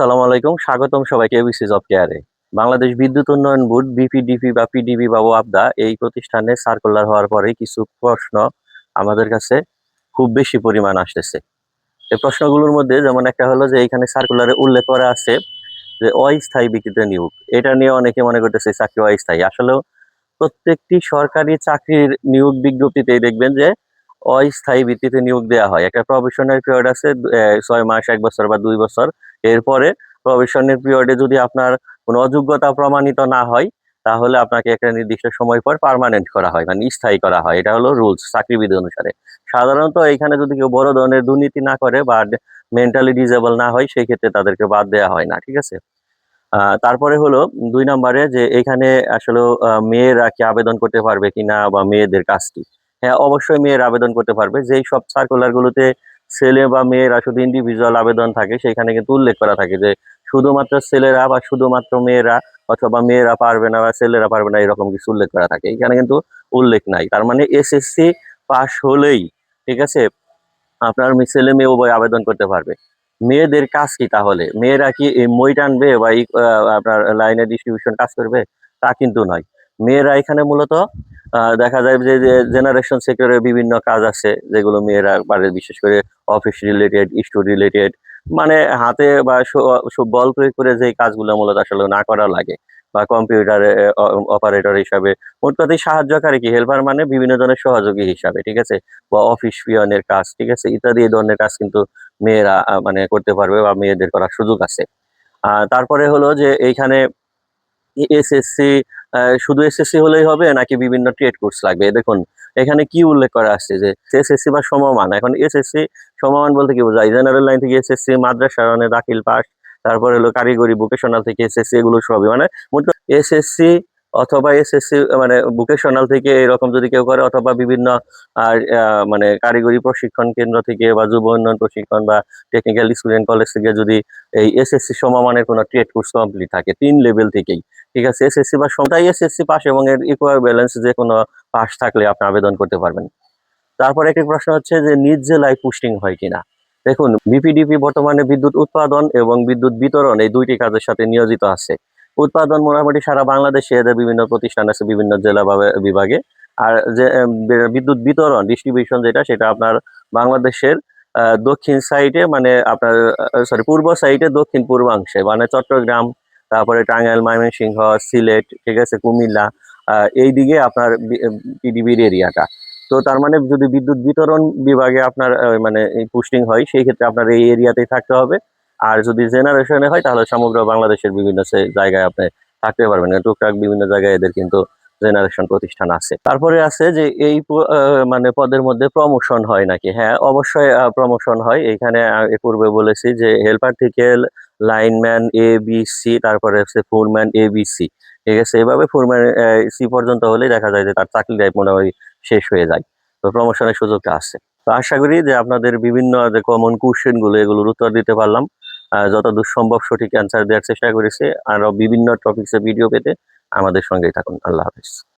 আসসালামু আলাইকুম, স্বাগতম সবাইকে এবিসি জব কেয়ারে বাংলাদেশ বিদ্যুৎ উন্নয়ন বোর্ড বিপিডিপি বা পিডিবি বা ওয়াবদা এই প্রতিষ্ঠানে সার্কুলার হওয়ার পরে কিছু প্রশ্ন আমাদের কাছে খুব বেশি পরিমাণ আসতেছে। এই প্রশ্নগুলোর মধ্যে যেমন একটা হলো যে এখানে সার্কুলারে উল্লেখ করা আছে যে অস্থায়ী বিক্রিতে নিয়োগ। এটা নিয়ে অনেকে মনে করতেছে, চাকরি অস্থায়ী। আসলেও প্রত্যেকটি সরকারি চাকরির নিয়োগ বিজ্ঞপ্তিতেই দেখবেন যে অস্থায়ী ভিত্তিতে নিয়োগ দেওয়া হয়। একটা প্রফেশনাল পিরিয়ড আছে ছয় মাস, এক বছর বা দুই বছর। এরপরে প্রফেশনের পিরিয়ডে যদি আপনার কোনো অযোগ্যতা প্রমাণিত না হয়, তাহলে আপনাকে একটা নির্দিষ্ট সময় পর পার্মানেন্ট করা হয় মানে স্থায়ী করা হয়। এটা হলো রুলস চাকরিবিধি অনুসারে। সাধারণত এখানে যদি কেউ বড় ধরনের দুর্নীতি না করে বা মেন্টালি ডিজেবল না হয় সেই ক্ষেত্রে তাদেরকে বাদ দেওয়া হয় না, ঠিক আছে? তারপরে হলো দুই নম্বরে যে এখানে আসলে মেয়েরা কি আবেদন করতে পারবে কিনা বা মেয়েদের কাজটি? হ্যাঁ অবশ্যই মেয়ের আবেদন করতে পারবে। যেই সব সার্কুলার গুলোতে ছেলে বা মেয়েরা শুধু ইন্ডিভিজুয়াল আবেদন থাকে, সেখানে কিন্তু উল্লেখ করা থাকে যে শুধুমাত্র ছেলেরা বা শুধুমাত্র মেয়েরা অথবা মেয়েরা পারবে না বা ছেলেরা পারবে না, এরকম কিছু উল্লেখ করা থাকে। এখানে কিন্তু উল্লেখ নাই। তার মানে এসএসসি পাশ হলেই, ঠিক আছে, আপনার ছেলে মেয়ে উভয় আবেদন করতে পারবে। মেয়েদের কাজ কি তাহলে? মেয়েরা কি এই মই টানবে বা আপনার লাইনের ডিস্ট্রিবিউশন কাজ করবে? তা কিন্তু নয়। মেয়েরা এখানে মূলত দেখা যায় যে জেনারেশন সেক্টরে বিভিন্ন কাজ আছে, যেগুলো মেয়েরা পারে বিশেষ করে অফিস রিলেটেড স্টোর রিলেটেড মানে হাতে বা বল প্রয়োগ করে যে কাজগুলো মূলত আসলে না করা লাগে, বা কম্পিউটার অপারেটর হিসাবে মোট কথাই সাহায্যকারী কি হেল্পার মানে বিভিন্ন ধরনের সহযোগী হিসাবে, ঠিক আছে? বা অফিস পিয়নের কাজ, ঠিক আছে? ইত্যাদি এই ধরনের কাজ কিন্তু মেয়েরা মানে করতে পারবে বা মেয়েদের করার সুযোগ আছে। তারপরে হলো যে, এইখানে এসএসসি শুধু এসএসসি হলেই হবে নাকি বিভিন্ন ট্রেড কোর্স লাগবে? দেখুন, এখানে কি উল্লেখ করা আসছে যে এসএসসি বা সমমান? এখন এসএসসি, সমমান বলতে কি বোঝায়? জেনারেল লাইন থেকে এসএসসি, মাদ্রাসা মানে দাখিল পাস, তারপরে হলো কারিগরি ভোকেশনাল থেকে এসএসসি, এগুলো সবই। মানে এসএসসি অথবা এসএসসি মানে ভোকেশনাল থেকে এরকম যদি কেউ করে, অথবা বিভিন্ন, আর মানে কারিগরি প্রশিক্ষণ কেন্দ্র থেকে বা যুব উন্নয়ন প্রশিক্ষণ বা টেকনিক্যাল স্টুডেন্ট কলেজ থেকে যদি এই এসএসসি সমমানের কোনো ট্রেড কোর্স কমপ্লিট থাকে, তিন লেভেল থেকেই, ঠিক আছে? এসএসসি বা সমতাই এসএসসি পাস এবং এর ইকুয়াল ব্যালেন্স যে কোনো পাস থাকলে আপনি আবেদন করতে পারবেন। তারপরে একটি প্রশ্ন হচ্ছে যে, নিজ জেলায় পুস্টিং হয় কিনা? দেখুন বিপিডিপি বর্তমানে বিদ্যুৎ উৎপাদন এবং বিদ্যুৎ বিতরণ এই দুইটি কাজের সাথে নিয়োজিত আছে। উৎপাদন মোটামুটি সারা বাংলাদেশে এদের বিভিন্ন প্রতিষ্ঠান আছে, বিভিন্ন জেলা বিভাগে। আর যে বিদ্যুৎ বিতরণ ডিস্ট্রিবিউশন যেটা, সেটা আপনার বাংলাদেশের দক্ষিণ সাইডে মানে আপনার সরি পূর্ব সাইডে দক্ষিণ পূর্বাংশে। মানে চট্টগ্রাম, তারপরে টাঙ্গাইল, ময়মনসিংহ, সিলেট, ঠিক আছে, কুমিল্লা এই দিকে আপনার পিডিবির এরিয়াটা। তো তার মানে যদি বিদ্যুৎ বিতরণ বিভাগে আপনার মানে পুস্টিং হয়, সেই ক্ষেত্রে আপনার এই এরিয়াতেই থাকতে হবে। আর যদি জেনারেশনে হয়, তাহলে সমগ্র বাংলাদেশের বিভিন্ন জায়গায় আপনি থাকতে পারবেন। টুকটাক বিভিন্ন জায়গায় এদের কিন্তু জেনারেশন প্রতিষ্ঠান আছে। তারপরে আছে যে এই মানে পদের মধ্যে প্রমোশন হয় নাকি? হ্যাঁ অবশ্যই প্রমোশন হয়। এখানে পূর্বে বলেছি যে হেল্পার থেকে লাইনম্যান এ বি সি তারপরে হচ্ছে ফোরম্যান এ বি সি ঠিক আছে? এভাবে ফোরম্যান সি পর্যন্ত হলেই দেখা যায় যে তার চাকরি লাইফ মোটামুটি শেষ হয়ে যায়। তো প্রমোশনের সুযোগটা আছে। তো আশা করি যে আপনাদের বিভিন্ন যে কমন কোশ্চেনগুলো, এগুলোর উত্তর দিতে পারলাম। যতদূর সম্ভব সঠিক অ্যান্সার দেওয়ার চেষ্টা করেছে। আরও বিভিন্ন টপিক্সের ভিডিও পেতে আমাদের সঙ্গেই থাকুন। আল্লাহ হাফিজ।